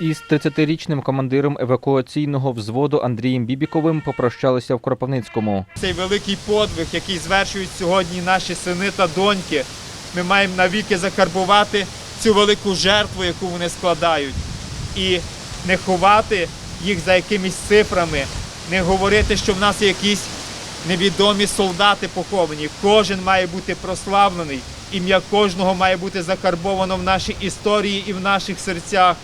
Із 30-річним командиром евакуаційного взводу Андрієм Бібіковим попрощалися в Кропивницькому. Цей великий подвиг, який звершують сьогодні наші сини та доньки, ми маємо навіки закарбувати цю велику жертву, яку вони складають, і не ховати їх за якимись цифрами, не говорити, що в нас якісь невідомі солдати поховані. Кожен має бути прославлений, ім'я кожного має бути закарбовано в нашій історії і в наших серцях.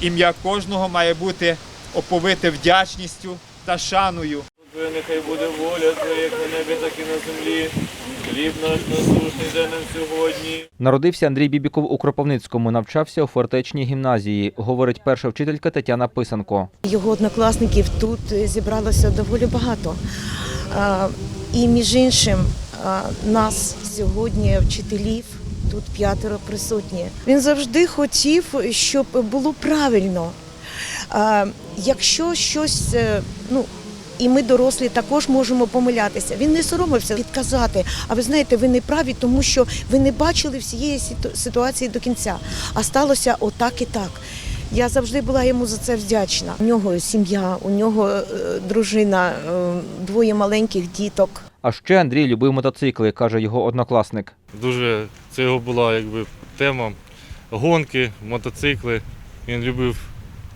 Ім'я кожного має бути оповите вдячністю та шаною. Нехай буде воля Твоя, як на небі, так і на землі. Хліб наш насущний дай нам сьогодні. Народився Андрій Бібіков у Кропивницькому, навчався у фортечній гімназії, говорить перша вчителька Тетяна Писанко. Його однокласників тут зібралося доволі багато. І між іншим, нас сьогодні, вчителів, тут п'ятеро присутні. Він завжди хотів, щоб було правильно. Якщо щось, е, ну, і ми дорослі також можемо помилятися. Він не соромився підказати. А ви знаєте, ви не праві, тому що ви не бачили всієї ситуації до кінця. А сталося отак і так. Я завжди була йому за це вдячна. У нього сім'я, у нього е, дружина, е, двоє маленьких діток. А ще Андрій любив мотоцикли, каже його однокласник. Дуже це його була якби тема. Гонки, мотоцикли. Він любив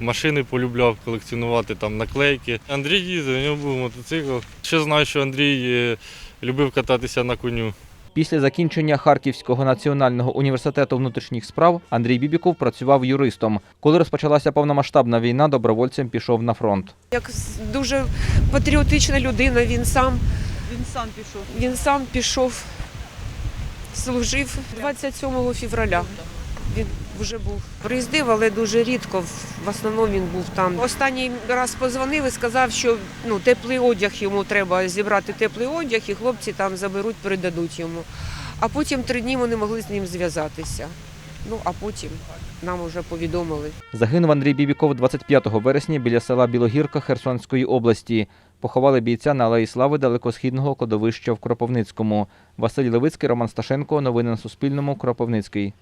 машини, полюбляв колекціонувати там наклейки. Андрій їздив, у нього був мотоцикл. Ще знаю, що Андрій е, любив кататися на коню. Після закінчення Харківського національного університету внутрішніх справ Андрій Бібіков працював юристом. Коли розпочалася повномасштабна війна, добровольцем пішов на фронт. Як дуже патріотична людина, він сам, Він сам пішов. він сам пішов, служив 27 февраля. Він вже був приїздив, але дуже рідко. В- основному він був там. Останній раз позвонив і сказав, що ну, теплий одяг йому треба зібрати теплий одяг, і хлопці там заберуть, передадуть йому. А потім три дні не могли з ним зв'язатися. Ну а потім нам уже повідомили. Загинув Андрій Бібіков 25 вересня біля села Білогірка Херсонської області. Поховали бійця на Алеї Слави далекосхідного кладовища в Кропивницькому. Василь Левицький, Роман Сташенко. Новини на Суспільному. Кропивницький.